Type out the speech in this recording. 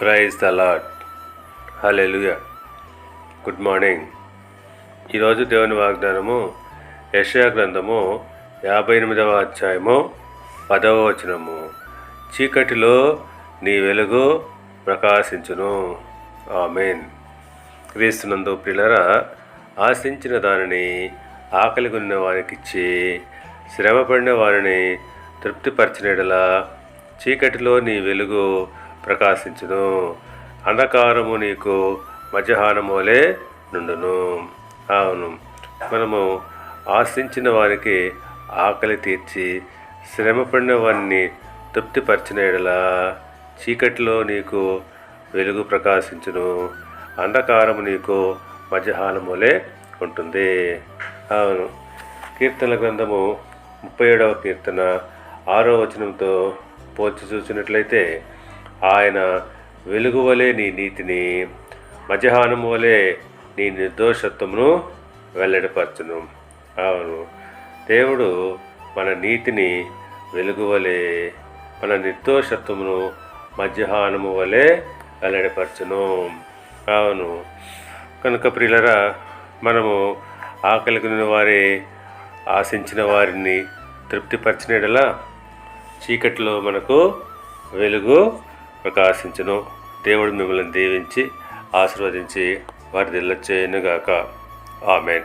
Praise the Lord hallelujah good morning ఈరోజు దేవుని వాగ్దానము యెషయా గ్రంథము యాభై ఎనిమిదవ అధ్యాయము పదవ వచనము. చీకటిలో నీ వెలుగు ప్రకాశించును. ఆమెన్. క్రీస్తునందు ప్రిలరా ఆశించిన దానిని ఆకలి కొన్న వారికిచ్చి శ్రమపడిన వారిని తృప్తిపరచినడలా చీకటిలో నీ వెలుగు ప్రకాశించును. అంధకారము నీకు మధ్యాహ్నములే నుండును. అవును. మనము ఆశించిన వారికి ఆకలి తీర్చి శ్రమపడిన వారిని తృప్తిపరిచిన ఎడలా చీకటిలో నీకు వెలుగు ప్రకాశించును. అంధకారము నీకు మధ్యాహ్నములే ఉంటుంది. అవును. కీర్తన గ్రంథము ముప్పై ఏడవ కీర్తన ఆరో వచనంతో పోల్చి చూసినట్లయితే ఆయన వెలుగు వలె నీ నీతిని మధ్యాహ్నం వలె నీ నిర్దోషత్వమును వెల్లడిపరచును. అవును. దేవుడు మన నీతిని వెలుగువలే మన నిర్దోషత్వమును మధ్యాహ్నము వలె వెల్లడిపరచును. అవును. కనుక ప్రియులరా మనము ఆకలికి వారి ఆశించిన వారిని తృప్తిపరిచినడలా చీకటిలో మనకు వెలుగు ప్రకాశించును. దేవుడు మిమ్మల్ని దీవించి ఆశీర్వదించి వారి దిల్లచేయనుగాక ఆమెన్.